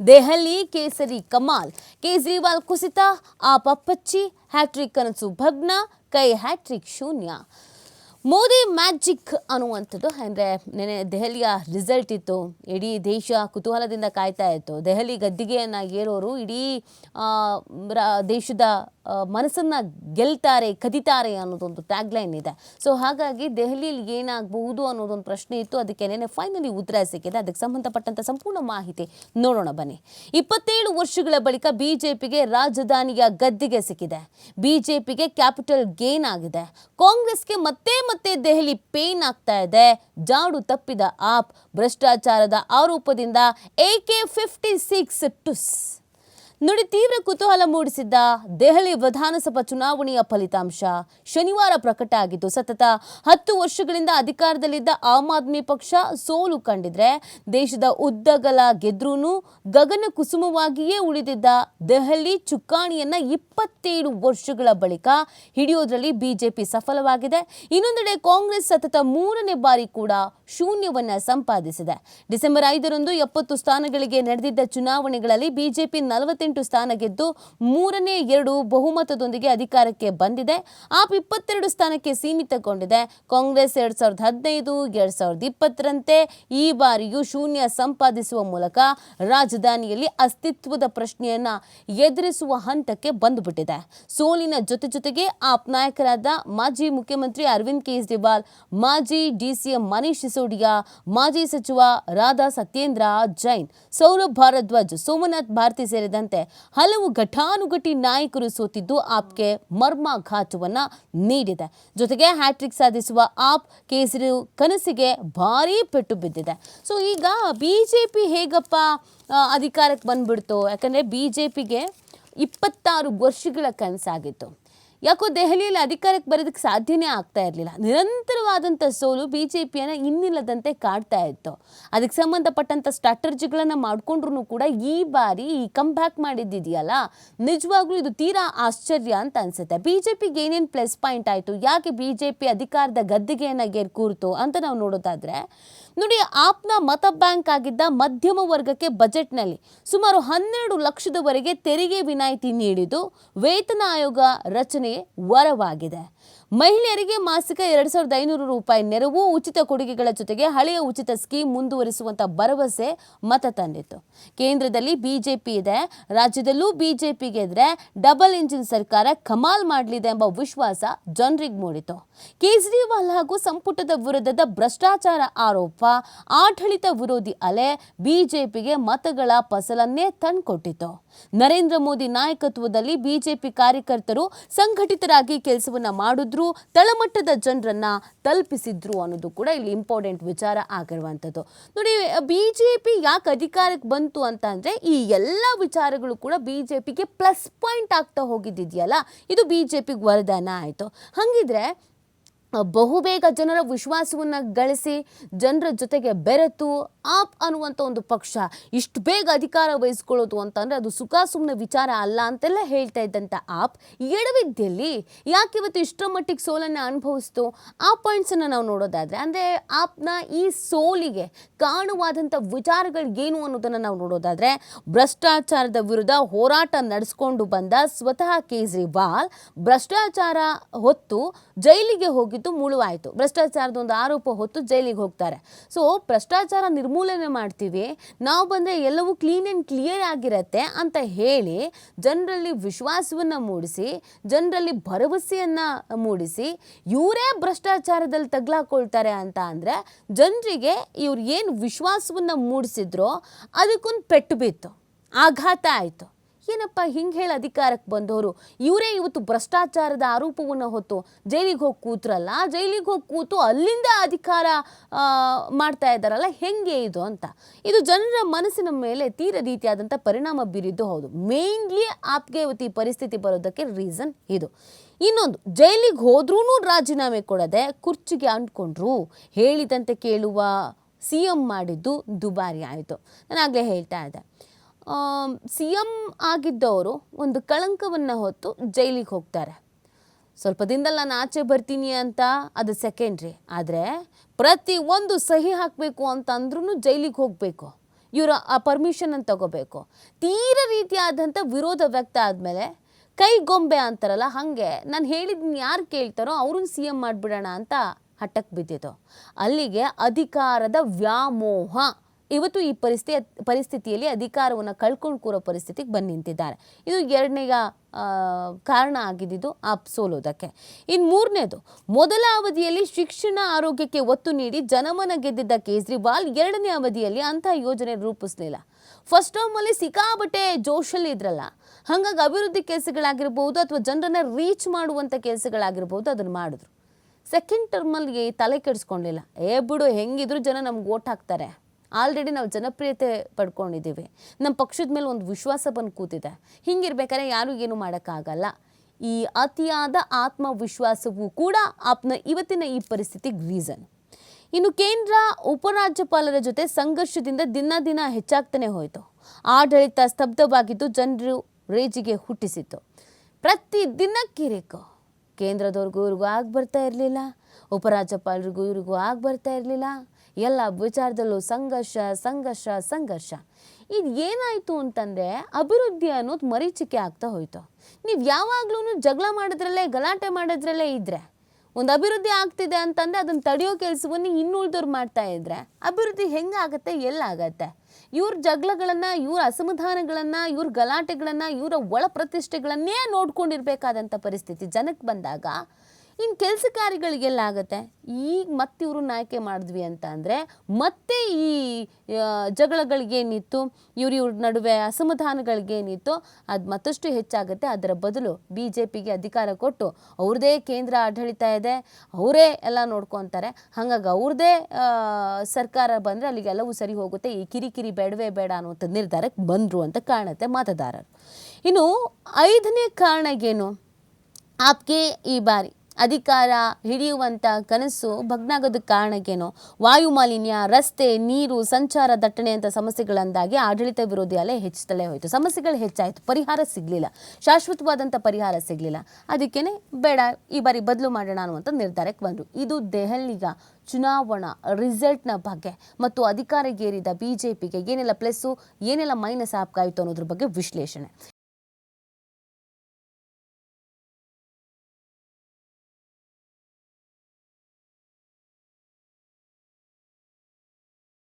ದೆಹಲಿ ಕೇಸರಿ ಕಮಾಲ್ ಕೇಜ್ರಿವಾಲ್ ಕುಸಿತ ಆ ಪಪ್ಪಚ್ಚಿ ಹ್ಯಾಟ್ರಿಕ್ ಕನಸು ಭಗ್ನ ಕೈ ಹ್ಯಾಟ್ರಿಕ್ ಶೂನ್ಯ ಮೋದಿ ಮ್ಯಾಜಿಕ್ ಅನ್ನುವಂಥದ್ದು, ಅಂದರೆ ನೆನೆ ದೆಹಲಿಯ ರಿಸಲ್ಟ್ ಇತ್ತು. ಇಡೀ ದೇಶ ಕುತೂಹಲದಿಂದ ಕಾಯ್ತಾ ಇತ್ತು. ದೆಹಲಿ ಗದ್ದಿಗೆಯನ್ನು ಏರೋರು ಇಡೀ ದೇಶದ ಮನಸ್ಸನ್ನು ಗೆಲ್ತಾರೆ, ಕದಿತಾರೆ ಅನ್ನೋದೊಂದು ಟ್ಯಾಗ್ಲೈನ್ ಇದೆ. ಸೊ ಹಾಗಾಗಿ ದೆಹಲಿಯಲ್ಲಿ ಏನಾಗಬಹುದು ಅನ್ನೋದೊಂದು ಪ್ರಶ್ನೆ ಇತ್ತು. ಅದಕ್ಕೆ ನೆನೆ ಫೈನಲಿ ಉತ್ತರ ಸಿಕ್ಕಿದೆ. ಅದಕ್ಕೆ ಸಂಬಂಧಪಟ್ಟಂಥ ಸಂಪೂರ್ಣ ಮಾಹಿತಿ ನೋಡೋಣ ಬನ್ನಿ. ಇಪ್ಪತ್ತೇಳು ವರ್ಷಗಳ ಬಳಿಕ ಬಿಜೆಪಿಗೆ ರಾಜಧಾನಿಯ ಗದ್ದಿಗೆ ಸಿಕ್ಕಿದೆ. ಬಿಜೆಪಿಗೆ ಕ್ಯಾಪಿಟಲ್ ಗೇನ್ ಆಗಿದೆ. ಕಾಂಗ್ರೆಸ್ಗೆ ಮತ್ತೆ ಮತ್ತೆ ದೆಹಲಿ ಪೇನ್ ಆಗ್ತಾ ಇದೆ. ಜಾಡು ತಪ್ಪಿದ ಆಪ್ ಭ್ರಷ್ಟಾಚಾರದ ಆರೋಪದಿಂದ ಎಕೆ ಫಿಫ್ಟಿ ಸಿಕ್ಸ್ ಟುಸ್ ನೋಡಿ ತೀವ್ರ ಕುತೂಹಲ ಮೂಡಿಸಿದ್ದ ದೆಹಲಿ ವಿಧಾನಸಭಾ ಚುನಾವಣೆಯ ಫಲಿತಾಂಶ ಶನಿವಾರ ಪ್ರಕಟ ಆಗಿದ್ದು, ಸತತ ಹತ್ತು ವರ್ಷಗಳಿಂದ ಅಧಿಕಾರದಲ್ಲಿದ್ದ ಆಮ್ ಆದ್ಮಿ ಪಕ್ಷ ಸೋಲು ಕಂಡಿದ್ರೆ ದೇಶದ ಉದ್ದಗಲ ಗೆದ್ರೂನು ಗಗನ ಕುಸುಮವಾಗಿಯೇ ಉಳಿದಿದ್ದ ದೆಹಲಿ ಚುಕ್ಕಾಣಿಯನ್ನ ಇಪ್ಪತ್ತೇಳು ವರ್ಷಗಳ ಬಳಿಕ ಹಿಡಿಯೋದ್ರಲ್ಲಿ ಬಿಜೆಪಿ ಸಫಲವಾಗಿದೆ. ಇನ್ನೊಂದೆಡೆ ಕಾಂಗ್ರೆಸ್ ಸತತ ಮೂರನೇ ಬಾರಿ ಕೂಡ ಶೂನ್ಯವನ್ನ ಸಂಪಾದಿಸಿದೆ. ಡಿಸೆಂಬರ್ ಐದರಂದು ಎಪ್ಪತ್ತು ಸ್ಥಾನಗಳಿಗೆ ನಡೆದಿದ್ದ ಚುನಾವಣೆಗಳಲ್ಲಿ ಬಿಜೆಪಿ ನಲವತ್ತೆಂಟು ಸ್ಥಾನ ಗೆದ್ದು ಮೂರನೇ ಎರಡು ಬಹುಮತದೊಂದಿಗೆ ಅಧಿಕಾರಕ್ಕೆ ಬಂದಿದೆ. ಆಪ್ ಇಪ್ಪತ್ತೆರಡು ಸ್ಥಾನಕ್ಕೆ ಸೀಮಿತಗೊಂಡಿದೆ. ಕಾಂಗ್ರೆಸ್ ಎರಡ್ ಸಾವಿರದ ಹದಿನೈದು, ಎರಡ್ ಸಾವಿರದ ಇಪ್ಪತ್ತರಂತೆ ಈ ಬಾರಿಯೂ ಶೂನ್ಯ ಸಂಪಾದಿಸುವ ಮೂಲಕ ರಾಜಧಾನಿಯಲ್ಲಿ ಅಸ್ತಿತ್ವದ ಪ್ರಶ್ನೆಯನ್ನ ಎದುರಿಸುವ ಹಂತಕ್ಕೆ ಬಂದುಬಿಟ್ಟಿದೆ. ಸೋಲಿನ ಜೊತೆ ಜೊತೆಗೆ ಆಪ್ ನಾಯಕರಾದ ಮಾಜಿ ಮುಖ್ಯಮಂತ್ರಿ ಅರವಿಂದ್ ಕೇಜ್ರಿವಾಲ್, ಮಾಜಿ ಡಿಸಿಎಂ ಮನೀಶ್ ಸಿಸೋಡಿಯಾ, ಮಾಜಿ ಸಚಿವ ರಾಧಾ ಸತ್ಯೇಂದ್ರ ಜೈನ್, ಸೌರಭ್ ಭಾರದ್ವಾಜ್, ಸೋಮನಾಥ್ ಭಾರತಿ ಸೇರಿದಂತೆ ಹಲವು ಘಟಾನುಘಟಿ ನಾಯಕರು ಸೋತಿದ್ದು ಆಪ್ಗೆ ಮರ್ಮಾಘಾತವನ್ನ ನೀಡಿದೆ. ಜೊತೆಗೆ ಹ್ಯಾಟ್ರಿಕ್ ಸಾಧಿಸುವ ಆಪ್ ಕೇಸರಿ ಕನಸಿಗೆ ಭಾರೀ ಪೆಟ್ಟು ಬಿದ್ದಿದೆ. ಸೊ ಈಗ ಬಿಜೆಪಿ ಹೇಗಪ್ಪ ಆ, ಅಧಿಕಾರಕ್ಕೆ ಬಂದ್ಬಿಡ್ತು? ಯಾಕಂದ್ರೆ ಬಿಜೆಪಿಗೆ ಇಪ್ಪತ್ತಾರು ವರ್ಷಗಳ ಕನಸಾಗಿತ್ತು. ಯಾಕೋ ದೆಹಲಿಯಲ್ಲಿ ಅಧಿಕಾರಕ್ಕೆ ಬರೋದಕ್ಕೆ ಸಾಧ್ಯನೇ ಆಗ್ತಾ ಇರಲಿಲ್ಲ. ನಿರಂತರವಾದಂಥ ಸೋಲು ಬಿ ಜೆ ಪಿಯನ್ನು ಇನ್ನಿಲ್ಲದಂತೆ ಕಾಡ್ತಾ ಇತ್ತು. ಅದಕ್ಕೆ ಸಂಬಂಧಪಟ್ಟಂಥ ಸ್ಟ್ರಾಟರ್ಜಿಗಳನ್ನು ಮಾಡಿಕೊಂಡ್ರು ಕೂಡ ಈ ಬಾರಿ ಈ ಕಮ್ ಬ್ಯಾಕ್ ಮಾಡಿದ್ದಿದೆಯಲ್ಲ, ನಿಜವಾಗ್ಲೂ ಇದು ತೀರಾ ಆಶ್ಚರ್ಯ ಅಂತ ಅನ್ಸುತ್ತೆ. ಬಿ ಜೆ ಪಿಗೆ ಏನೇನು ಪ್ಲಸ್ ಪಾಯಿಂಟ್ ಆಯಿತು? ಯಾಕೆ ಬಿ ಜೆ ಪಿ ಅಧಿಕಾರದ ಗದ್ದಿಗೆಯನ್ನು ಗೆರ್ ಕೂರ್ತು ಅಂತ ನಾವು ನೋಡೋದಾದ್ರೆ, ನೋಡಿ ಆಪ್ನ ಮತ ಬ್ಯಾಂಕ್ ಆಗಿದ್ದ ಮಧ್ಯಮ ವರ್ಗಕ್ಕೆ ಬಜೆಟ್ನಲ್ಲಿ ಸುಮಾರು ಹನ್ನೆರಡು ಲಕ್ಷದವರೆಗೆ ತೆರಿಗೆ ವಿನಾಯಿತಿ ನೀಡಿದ್ದು ವೇತನ ಆಯೋಗ ರಚನೆ ವರವಾಗಿದೆ. ಮಹಿಳೆಯರಿಗೆ ಮಾಸಿಕ ಎರಡು ಸಾವಿರದ ಐನೂರು ರೂಪಾಯಿ ನೆರವು, ಉಚಿತ ಕೊಡುಗೆಗಳ ಜೊತೆಗೆ ಹಳೆಯ ಉಚಿತ ಸ್ಕೀಮ್ ಮುಂದುವರಿಸುವಂತ ಭರವಸೆ ಮತ ತಂದಿತ್ತು. ಕೇಂದ್ರದಲ್ಲಿ ಬಿಜೆಪಿ ಇದೆ. ರಾಜ್ಯದಲ್ಲೂ ಬಿಜೆಪಿಗೆ ಇದ್ರೆ ಡಬಲ್ ಇಂಜಿನ್ ಸರ್ಕಾರ ಕಮಾಲ್ ಮಾಡಲಿದೆ ಎಂಬ ವಿಶ್ವಾಸ ಜನರಿಗೆ ಮೂಡಿತು. ಕೇಜ್ರಿವಾಲ್ ಹಾಗೂ ಸಂಪುಟದ ವಿರುದ್ಧದ ಭ್ರಷ್ಟಾಚಾರ ಆರೋಪ, ಆಡಳಿತ ವಿರೋಧಿ ಅಲೆ ಬಿಜೆಪಿಗೆ ಮತಗಳ ಫಸಲನ್ನೇ ತಂದುಕೊಟ್ಟಿತು ನರೇಂದ್ರ ಮೋದಿ ನಾಯಕತ್ವದಲ್ಲಿ ಬಿಜೆಪಿ ಕಾರ್ಯಕರ್ತರು ಸಂಘಟಿತರಾಗಿ ಕೆಲಸವನ್ನ ಮಾಡಿದ್ರು ತಳಮಟ್ಟದ ಜನರನ್ನ ತಲುಪಿಸಿದ್ರು ಅನ್ನೋದು ಕೂಡ ಇಲ್ಲಿ ಇಂಪಾರ್ಟೆಂಟ್ ವಿಚಾರ ಆಗಿರುವಂಥದ್ದು. ನೋಡಿ ಬಿ ಜೆ ಪಿ ಯಾಕೆ ಅಧಿಕಾರಕ್ಕೆ ಬಂತು ಅಂತ ಅಂದರೆ ಈ ಎಲ್ಲ ವಿಚಾರಗಳು ಕೂಡ ಬಿ ಜೆ ಪಿಗೆ ಪ್ಲಸ್ ಪಾಯಿಂಟ್ ಆಗ್ತಾ ಹೋಗಿದ್ದಿದೆಯಲ್ಲ, ಇದು ಬಿ ಜೆ ಪಿಗೆ ವರದಾನ ಆಯಿತು. ಹಾಗಿದ್ರೆ, ಬಹುಬೇಗ ಜನರ ವಿಶ್ವಾಸವನ್ನು ಗಳಿಸಿ, ಜನರ ಜೊತೆಗೆ ಬೆರೆತು ಆಪ್ ಅನ್ನುವಂಥ ಒಂದು ಪಕ್ಷ ಇಷ್ಟು ಬೇಗ ಅಧಿಕಾರ ವಹಿಸ್ಕೊಳ್ಳೋದು ಅಂತಂದರೆ ಅದು ಸುಖ ಸುಮ್ಮನೆ ವಿಚಾರ ಅಲ್ಲ ಅಂತೆಲ್ಲ ಹೇಳ್ತಾ ಇದ್ದಂಥ ಆಪ್ ಎಡವಿದ್ಯಲ್ಲಿ ಯಾಕೆ ಇವತ್ತು ಇಷ್ಟರ ಮಟ್ಟಿಗೆ ಸೋಲನ್ನು ಅನುಭವಿಸ್ತು? ಆ ಪಾಯಿಂಟ್ಸನ್ನು ನಾವು ನೋಡೋದಾದರೆ, ಅಂದರೆ ಆಪ್ನ ಈ ಸೋಲಿಗೆ ಕಾರಣವಾದಂಥ ವಿಚಾರಗಳು ಏನು ಅನ್ನೋದನ್ನು ನಾವು ನೋಡೋದಾದರೆ, ಭ್ರಷ್ಟಾಚಾರದ ವಿರುದ್ಧ ಹೋರಾಟ ನಡೆಸ್ಕೊಂಡು ಬಂದ ಸ್ವತಃ ಕೇಜ್ರಿವಾಲ್ ಭ್ರಷ್ಟಾಚಾರ ಹೊತ್ತು ಜೈಲಿಗೆ ಹೋಗಿದ್ದು ಮುಳುವಾಯಿತು. ಭ್ರಷ್ಟಾಚಾರದ ಒಂದು ಆರೋಪ ಹೊತ್ತು ಜೈಲಿಗೆ ಹೋಗ್ತಾರೆ. ಸೊ ಭ್ರಷ್ಟಾಚಾರ ನಿರ್ಮೂಲನೆ ಮಾಡ್ತೀವಿ. ನಾವು ಬಂದರೆ ಎಲ್ಲವೂ ಕ್ಲೀನ್ ಆ್ಯಂಡ್ ಕ್ಲಿಯರ್ ಆಗಿರತ್ತೆ ಅಂತ ಹೇಳಿ ಜನರಲ್ಲಿ ವಿಶ್ವಾಸವನ್ನು ಮೂಡಿಸಿ, ಜನರಲ್ಲಿ ಭರವಸೆಯನ್ನು ಮೂಡಿಸಿ, ಇವರೇ ಭ್ರಷ್ಟಾಚಾರದಲ್ಲಿ ತಗ್ಲಾಕೊಳ್ತಾರೆ ಅಂತ ಅಂದರೆ ಜನರಿಗೆ ಇವ್ರು ಏನು ವಿಶ್ವಾಸವನ್ನು ಮೂಡಿಸಿದ್ರೋ ಅದಕ್ಕೊಂದು ಪೆಟ್ಟು ಬಿತ್ತು. ಆಘಾತ ಆಯಿತು. ಏನಪ್ಪ ಹಿಂಗೆ ಹೇಳಿ ಅಧಿಕಾರಕ್ಕೆ ಬಂದವರು ಇವರೇ ಇವತ್ತು ಭ್ರಷ್ಟಾಚಾರದ ಆರೋಪವನ್ನು ಹೊತ್ತು ಜೈಲಿಗೆ ಹೋಗಿ ಕೂತ್ರಲ್ಲ, ಜೈಲಿಗೆ ಹೋಗಿ ಕೂತು ಅಲ್ಲಿಂದ ಅಧಿಕಾರ ಮಾಡ್ತಾ ಇದ್ದಾರಲ್ಲ, ಹೆಂಗೆ ಇದು ಅಂತ? ಇದು ಜನರ ಮನಸ್ಸಿನ ಮೇಲೆ ತೀರ ರೀತಿಯಾದಂಥ ಪರಿಣಾಮ ಬೀರಿದ್ದು ಹೌದು. ಮೇನ್ಲಿ ಆಪ್ಗೆ ಇವತ್ತು ಈ ಪರಿಸ್ಥಿತಿ ಬರೋದಕ್ಕೆ ರೀಸನ್ ಇದು. ಇನ್ನೊಂದು, ಜೈಲಿಗೆ ಹೋದ್ರೂ ರಾಜೀನಾಮೆ ಕೊಡದೆ ಕುರ್ಚಿಗೆ ಅಂಟ್ಕೊಂಡ್ರು. ಹೇಳಿದಂತೆ ಕೇಳುವ ಸಿ ಎಂ ಮಾಡಿದ್ದು ದುಬಾರಿ ಆಯಿತು. ನಾನು ಆಗಲೇ ಹೇಳ್ತಾ ಇದ್ದೆ. ಸಿ ಎಂ ಆಗಿದ್ದವರು ಒಂದು ಕಳಂಕವನ್ನು ಹೊತ್ತು ಜೈಲಿಗೆ ಹೋಗ್ತಾರೆ. ಸ್ವಲ್ಪ ದಿನದಲ್ಲಿ ನಾನು ಆಚೆ ಬರ್ತೀನಿ ಅಂತ ಅದು ಸೆಕೆಂಡ್ರಿ ಆದರೆ ಪ್ರತಿ ಒಂದು ಸಹಿ ಹಾಕಬೇಕು ಅಂತ ಅಂದ್ರೂ ಜೈಲಿಗೆ ಹೋಗಬೇಕು. ಇವರ ಆ ಪರ್ಮಿಷನ್ ಅನ್ನು ತಗೋಬೇಕು. ತೀರ ರೀತಿಯಾದಂಥ ವಿರೋಧ ವ್ಯಕ್ತ ಆದಮೇಲೆ ಕೈಗೊಂಬೆ ಅಂತಾರಲ್ಲ, ಹಾಗೆ ನಾನು ಹೇಳಿದ್ನ ಯಾರು ಕೇಳ್ತಾರೋ ಅವ್ರನ್ನ ಸಿ ಎಂ ಮಾಡಿಬಿಡೋಣ ಅಂತ ಹಠಕ್ಕೆ ಬಿದ್ದಿತು ಅಲ್ಲಿಗೆ ಅಧಿಕಾರದ ವ್ಯಾಮೋಹ. ಇವತ್ತು ಈ ಪರಿಸ್ಥಿತಿ, ಪರಿಸ್ಥಿತಿಯಲ್ಲಿ ಅಧಿಕಾರವನ್ನು ಕಳ್ಕೊಂಡು ಕೂರೋ ಪರಿಸ್ಥಿತಿಗೆ ಬಂದು ನಿಂತಿದ್ದಾರೆ. ಇದು ಎರಡನೇ ಕಾರಣ ಆಗಿದ್ದು ಆ ಸೋಲೋದಕ್ಕೆ. ಇನ್ನು ಮೂರನೇದು, ಮೊದಲ ಅವಧಿಯಲ್ಲಿ ಶಿಕ್ಷಣ ಆರೋಗ್ಯಕ್ಕೆ ಒತ್ತು ನೀಡಿ ಜನಮನ ಗೆದ್ದಿದ್ದ ಕೇಜ್ರಿವಾಲ್ ಎರಡನೇ ಅವಧಿಯಲ್ಲಿ ಅಂತಹ ಯೋಜನೆ ರೂಪಿಸಲಿಲ್ಲ. ಫಸ್ಟ್ ಟರ್ಮಲ್ಲಿ ಸಿಕ್ಕಾಬಟ್ಟೆ ಜೋಶಲ್ಲಿ ಇದ್ರಲ್ಲ. ಹಾಗಾಗಿ ಅಭಿವೃದ್ಧಿ ಕೆಲಸಗಳಾಗಿರ್ಬೋದು ಅಥವಾ ಜನರನ್ನ ರೀಚ್ ಮಾಡುವಂಥ ಕೆಲಸಗಳಾಗಿರ್ಬೋದು ಅದನ್ನು ಮಾಡಿದ್ರು. ಸೆಕೆಂಡ್ ಟರ್ಮಲ್ಲಿ ತಲೆ ಕೆಡಿಸ್ಕೊಂಡಿಲ್ಲ. ಏ ಬಿಡು, ಹೆಂಗಿದ್ರು ಜನ ನಮ್ಗೆ ಓಟ್ ಹಾಕ್ತಾರೆ. ಆಲ್ರೆಡಿ ನಾವು ಜನಪ್ರಿಯತೆ ಪಡ್ಕೊಂಡಿದ್ದೀವಿ. ನಮ್ಮ ಪಕ್ಷದ ಮೇಲೆ ಒಂದು ವಿಶ್ವಾಸ ಬಂದು ಕೂತಿದೆ. ಹಿಂಗಿರ್ಬೇಕಾದ್ರೆ ಯಾರೂ ಏನು ಮಾಡೋಕ್ಕಾಗಲ್ಲ. ಈ ಅತಿಯಾದ ಆತ್ಮವಿಶ್ವಾಸವೂ ಕೂಡ ಆಪ್ನ ಇವತ್ತಿನ ಈ ಪರಿಸ್ಥಿತಿಗೆ ರೀಸನ್ ಇನ್ನು ಕೇಂದ್ರ ಉಪರಾಜ್ಯಪಾಲರ ಜೊತೆ ಸಂಘರ್ಷದಿಂದ ದಿನ ದಿನ ಹೆಚ್ಚಾಗ್ತಾನೆ ಹೋಯಿತು. ಆಡಳಿತ ಸ್ತಬ್ಧವಾಗಿದ್ದು ಜನರು ರೇಜಿಗೆ ಹುಟ್ಟಿಸಿತ್ತು. ಪ್ರತಿ ದಿನ ಕಿರಿಕು ಕೇಂದ್ರದವ್ರಿಗೂ ಇವ್ರಿಗೂ ಆಗಿ ಬರ್ತಾ ಇರಲಿಲ್ಲ. ಉಪರಾಜ್ಯಪಾಲರಿಗೂ ಇವ್ರಿಗೂ ಆಗಿ ಬರ್ತಾ ಇರಲಿಲ್ಲ. ಎಲ್ಲ ವಿಚಾರದಲ್ಲೂ ಸಂಘರ್ಷ ಸಂಘರ್ಷ ಸಂಘರ್ಷ. ಇದು ಏನಾಯಿತು ಅಂತಂದರೆ ಅಭಿವೃದ್ಧಿ ಅನ್ನೋದು ಮರೀಚಿಕೆ ಆಗ್ತಾ ಹೋಯ್ತು. ನೀವು ಯಾವಾಗ್ಲೂ ಜಗಳ ಮಾಡೋದ್ರಲ್ಲೇ, ಗಲಾಟೆ ಮಾಡೋದ್ರಲ್ಲೇ ಇದ್ದರೆ ಒಂದು ಅಭಿವೃದ್ಧಿ ಆಗ್ತಿದೆ ಅಂತಂದರೆ ಅದನ್ನು ತಡೆಯೋ ಕೆಲಸವನ್ನು ಇನ್ನುಳಿದವ್ರು ಮಾಡ್ತಾ ಇದ್ದರೆ ಅಭಿವೃದ್ಧಿ ಹೆಂಗಾಗತ್ತೆ ಎಲ್ಲಾಗತ್ತೆ ಇವ್ರ ಜಗಳಗಳನ್ನು, ಇವ್ರ ಅಸಮಾಧಾನಗಳನ್ನು, ಇವ್ರ ಗಲಾಟೆಗಳನ್ನು, ಇವರ ಒಳ ಪ್ರತಿಷ್ಠೆಗಳನ್ನೇ ನೋಡ್ಕೊಂಡಿರ್ಬೇಕಾದಂಥ ಪರಿಸ್ಥಿತಿ ಜನಕ್ಕೆ ಬಂದಾಗ ಇನ್ನು ಕೆಲಸ ಕಾರ್ಯಗಳಿಗೆಲ್ಲ ಆಗುತ್ತೆ. ಈಗ ಮತ್ತೆ ಇವ್ರನ್ನ ಆಯ್ಕೆ ಮಾಡಿದ್ವಿ ಅಂತ ಅಂದರೆ ಮತ್ತೆ ಈ ಜಗಳಗಳಿಗೇನಿತ್ತು, ಇವ್ರ ಇವ್ರ ನಡುವೆ ಅಸಮಾಧಾನಗಳಿಗೇನಿತ್ತು, ಅದು ಮತ್ತಷ್ಟು ಹೆಚ್ಚಾಗುತ್ತೆ. ಅದರ ಬದಲು ಬಿ ಜೆ ಪಿಗೆ ಅಧಿಕಾರ ಕೊಟ್ಟು ಅವ್ರದೇ ಕೇಂದ್ರ ಆಡಳಿತ ಇದೆ, ಅವರೇ ಎಲ್ಲ ನೋಡ್ಕೊತಾರೆ. ಹಾಗಾಗಿ ಅವ್ರದ್ದೇ ಸರ್ಕಾರ ಬಂದರೆ ಅಲ್ಲಿಗೆಲ್ಲವೂ ಸರಿ ಹೋಗುತ್ತೆ. ಈ ಕಿರಿಕಿರಿ ಬೇಡವೇ ಬೇಡ ಅನ್ನುವಂಥ ನಿರ್ಧಾರಕ್ಕೆ ಬಂದರು ಅಂತ ಕಾಣುತ್ತೆ ಮತದಾರರು. ಇನ್ನು ಐದನೇ ಕಾರಣ ಏನು ಆಪ್ಗೆ ಈ ಬಾರಿ ಅಧಿಕಾರ ಹಿಡಿಯುವಂಥ ಕನಸು ಭಗ್ನಾಗೋದಕ್ಕೆ ಕಾರಣಕ್ಕೇನು? ವಾಯು ರಸ್ತೆ, ನೀರು, ಸಂಚಾರ ದಟ್ಟಣೆ ಅಂತ ಸಮಸ್ಯೆಗಳಂದಾಗಿ ಆಡಳಿತ ವಿರೋಧಿ ಅಲೆ ಹೆಚ್ಚುತ್ತಲೇ ಹೋಯಿತು. ಸಮಸ್ಯೆಗಳು ಹೆಚ್ಚಾಯಿತು. ಪರಿಹಾರ ಸಿಗಲಿಲ್ಲ. ಶಾಶ್ವತವಾದಂಥ ಪರಿಹಾರ ಸಿಗಲಿಲ್ಲ. ಅದಕ್ಕೇ ಬೇಡ, ಈ ಬಾರಿ ಬದಲು ಮಾಡೋಣ ಅನ್ನುವಂಥ ನಿರ್ಧಾರಕ್ಕೆ ಬಂದರು. ಇದು ದೆಹಲಿಗ ಚುನಾವಣಾ ರಿಸಲ್ಟ್ನ ಬಗ್ಗೆ ಮತ್ತು ಅಧಿಕಾರಗೇರಿದ ಬಿ ಜೆ ಪಿಗೆ ಏನೆಲ್ಲ ಪ್ಲಸ್ಸು, ಏನೆಲ್ಲ ಮೈನಸ್ ಆಪ್ಕಾಯಿತು ಅನ್ನೋದ್ರ ಬಗ್ಗೆ ವಿಶ್ಲೇಷಣೆ.